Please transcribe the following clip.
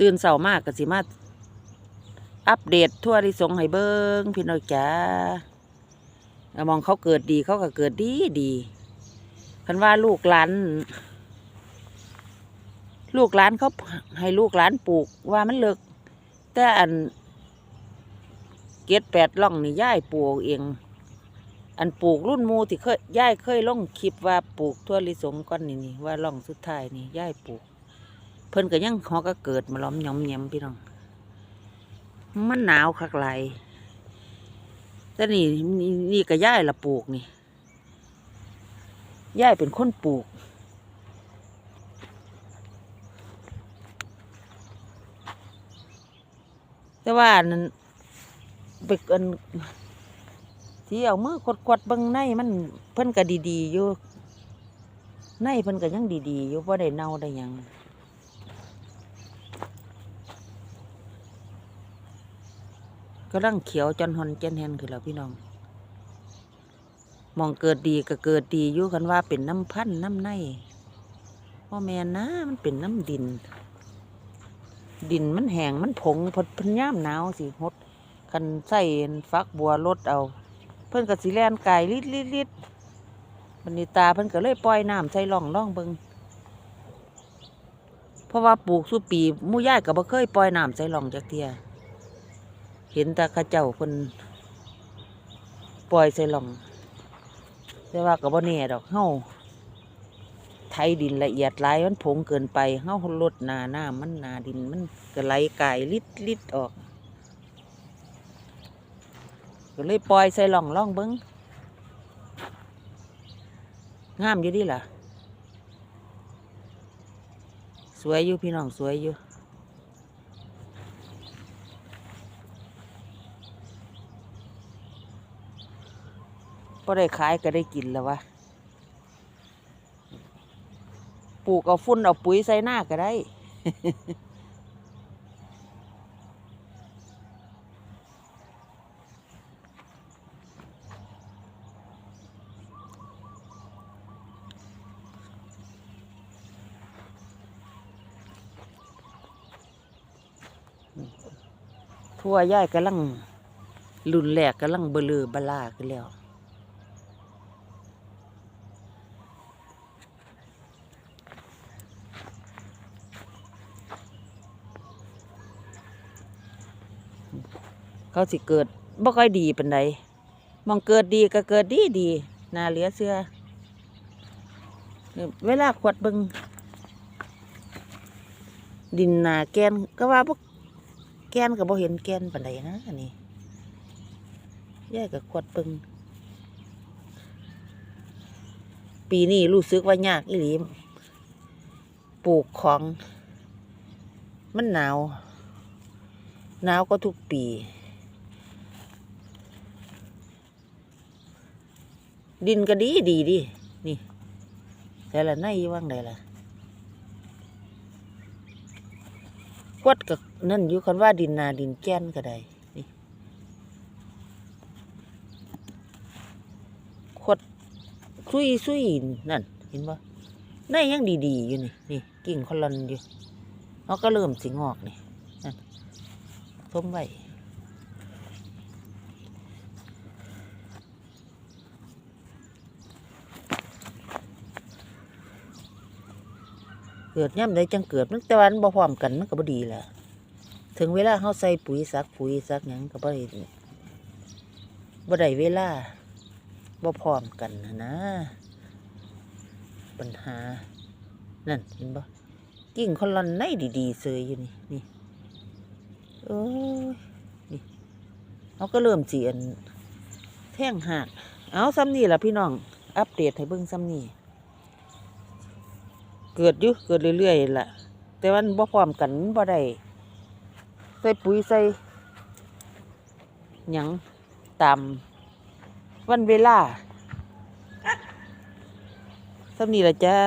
ตื่นเสามากก็สิมาอัปเดตทั่วที่สงให้เบิ้งพี่น้องจ๋ามองเขาเกิดดีเขาก็เกิดดีดีคันว่าลูกหลานลูกหลานเขาให้ลูกหลานปลูกว่ามันเลิกแต่อันเกตแปดล่องนี่ย่ายปลูกเอง อันปลูกรุ่นมูที่เคยย่ายเคยล่องคลิปว่าปลูกทั่วลิสงก้อนนี่นี่ว่าล่องสุดท้ายนี่ย่ายปลูก เพิ่นก็ยังหอก็เกิดมาล้อมหยอมแยมพี่น้อง มันหนาวคักไหลแต่นี่นี่ก็ย่ายละปลูกนี่ย่ายเป็นคนปลูกแต่ว่านั้นไปกินที่เอามือกดกดบิ่งในมันเพิ่นก็ดีๆอยู่ในเพิ่นก็ยังดีๆอยู่ว่าะได้เน่าได้ยัง ก็ร่างเขียวจนหอนเจนแฮนคือแล้วพี่น้องมองเกิดดีก็เกิดดีอยู่กันว่าเป็นน้ำพันน้ำในพ่อแม่นะมันเป็นน้ำดิน ดินมันแห้งมันผงพดพันย่ามหนาวสิหดคันใส่ฟักบัวลดเอา เพิ่นก็สิแลนไก่ลิดลิดลิดบันในตาเพิ่นก็เลยปล่อยน้ำใส่ร่องร่องเบิงเพราะว่าปลูกสุปีมู่ย่ายก็บ่เคยปล่อยน้ำใส่ร่องจักเทีย เห็นต่เข้าเจ้าเพิ่นปล่อยใส่ร่อง แต่ว่าก็บ่แน่ดอกเฮาไถดินละเอียดหลายมันผงเกินไปเฮาลดนาหน้ำมันนาดินมันก็ไหลกายลิดลิดออกก็เลยปล่อยใส่หล่องล่องเบิ้งงามอยู่ดิล่ะ สวยอยู่พี่น้องสวยอยู่ พอได้ขายก็ได้กินแล้ววะปลูกเอาฟุ้นเอาปุ๋ยใส่หน้าก็ได้ ทั่วย่ายกำลังรุนแรกกำลังเบลือบลาขึ้นแล้ว เขาสิเกิดบ่ค่อยดีเป็นไดมองเกิดดีก็เกิดดีดีนาเหลือเสื้อเวลาขวดบิงดินนาแกนก็ว่าพวกแกนก็บ่เห็นแกนปานใดนะอันนี้แย่กับขวดปึงปีนี้รู้สึกว่ายากอีหลีปลูกของ มันหนาว หนาวก็ทุกปี ดินก็ดีดีดินี่แต่ละในอยู่ว่างใดล่ะขวดกับนั่นอยู่คันว่าดินนาดินแก้นก็ได้นี่ขวดซุยซุยนั่น เห็นปะได้ยังดีๆอยู่นี่นี่กิ่งคอลอนอยู่เขาก็เริ่มสิงอกนี่นั่น ส้มไว้เกิดย่ำได้จังเกิดมันแต่วันบ่พร้อมกันมันก็บ่ดีแหละถึงเวลาเขาใส่ปุ๋ยสักปุ๋ยสักหยังก็บ่ได้บ่ได้เวลาบ่พร้อมกันนะนะ ปัญหา นั่นเห็นบ่กิ่งคอนลอนในดีๆเสยอยู่นี่นี่ โอ้ยนี่เขาก็เริ่มเจียนแท่งหักเอาซ้ำนี่ละพี่น้อง อัปเดตให้เบิ่งซ้ำนี่เกิดอยู่เกิดเรื่อยๆล่ะแต่วันบ่พร้อมกันมันบ่ได้ใส่ปุ๋ยใส่หยังตามวันเวลาสำนีละจ้า